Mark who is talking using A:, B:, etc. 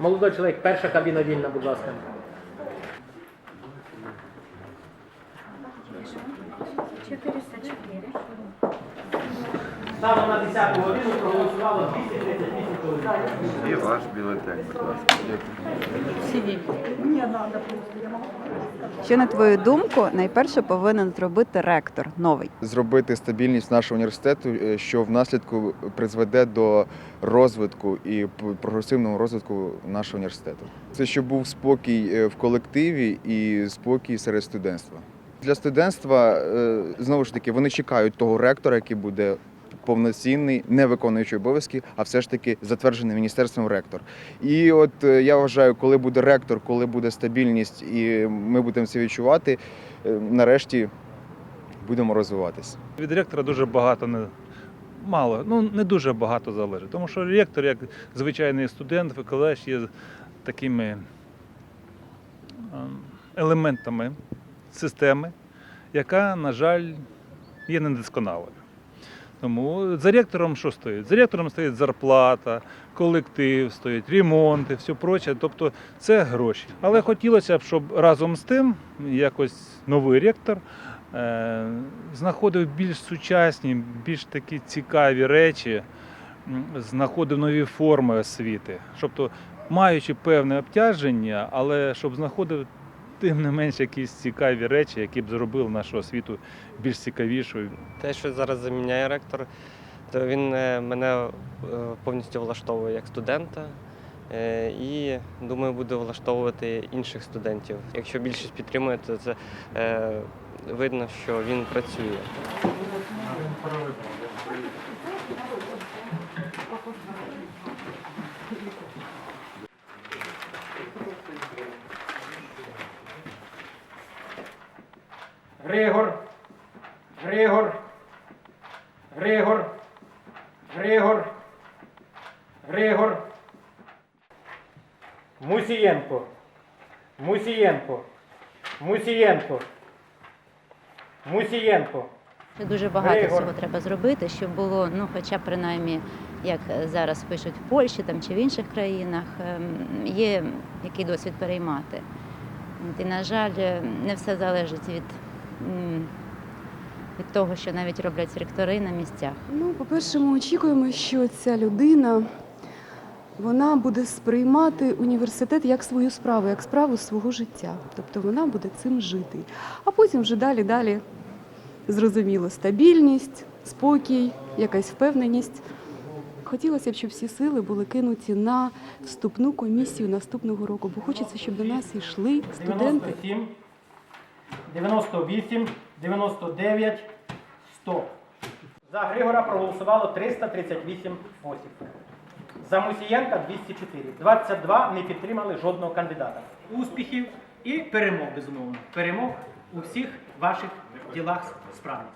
A: Молодой чоловік, перша кабіна вільна, будь ласка. Станом на 10 годину проголосувало 238 чоловік.
B: І ваш бюлетень, будь ласка.
C: Що на твою думку найперше повинен зробити ректор новий?
B: Зробити стабільність нашого університету, е, що в наслідку призведе до розвитку і прогресивного розвитку нашого університету. Це щоб був спокій е, в колективі і спокій серед студентства. Для студентства е, знову ж таки вони чекають того ректора, який буде повноцінний, не виконуючий обов'язки, а все ж таки затверджений міністерством ректор. І от е, я вважаю, коли буде ректор, коли буде стабільність, і ми будемо це відчувати, е, нарешті будемо розвиватися.
D: Від ректора дуже багато не мало, ну не дуже багато залежить. Тому що ректор, як звичайний студент, викладач є такими ем, елементами системи, яка, на жаль, є недосконалою. Тому за ректором що стоїть? За ректором стоїть зарплата, колектив стоїть, ремонти, все проче. Тобто це гроші. Але хотілося б, щоб разом з тим якось новий ректор е, знаходив більш сучасні, більш такі цікаві речі, знаходив нові форми освіти. Тобто, маючи певне обтяження, але щоб знаходив тим не менш якісь цікаві речі, які б зробили нашу освіту більш цікавішою,
E: Те, що зараз заміняє ректор, то він е, мене е, повністю влаштовує як студента. е, І думаю, буде влаштовувати інших студентів. Якщо більшість підтримує, то це видно, що він працює.
A: Григор, Григор, Григор, Григор, Григор, Мусієнко, Мусієнко, Мусієнко, Мусієнко.
F: Дуже багато
A: Григор.
F: всього треба зробити, щоб було, ну, хоча б принаймні, як зараз пишуть в Польщі там, чи в інших країнах, ем, є який досвід переймати. І, на жаль, е, не все залежить від, від того, що навіть роблять ректори на місцях.
G: Ну, по-перше, ми очікуємо, що ця людина вона буде сприймати університет як свою справу, як справу свого життя. Тобто вона буде цим жити. А потім вже далі, далі зрозуміло, стабільність, спокій, якась впевненість. Хотілося б, щоб всі сили були кинуті на вступну комісію наступного року, бо хочеться, щоб до нас йшли студенти.
A: 97, 98, 99, 100. За Григора проголосувало 338 осіб. За Мусієнка 204. 22 не підтримали жодного кандидата. Успіхів і перемог, безумовно. Перемог у всіх ваших ділах справді.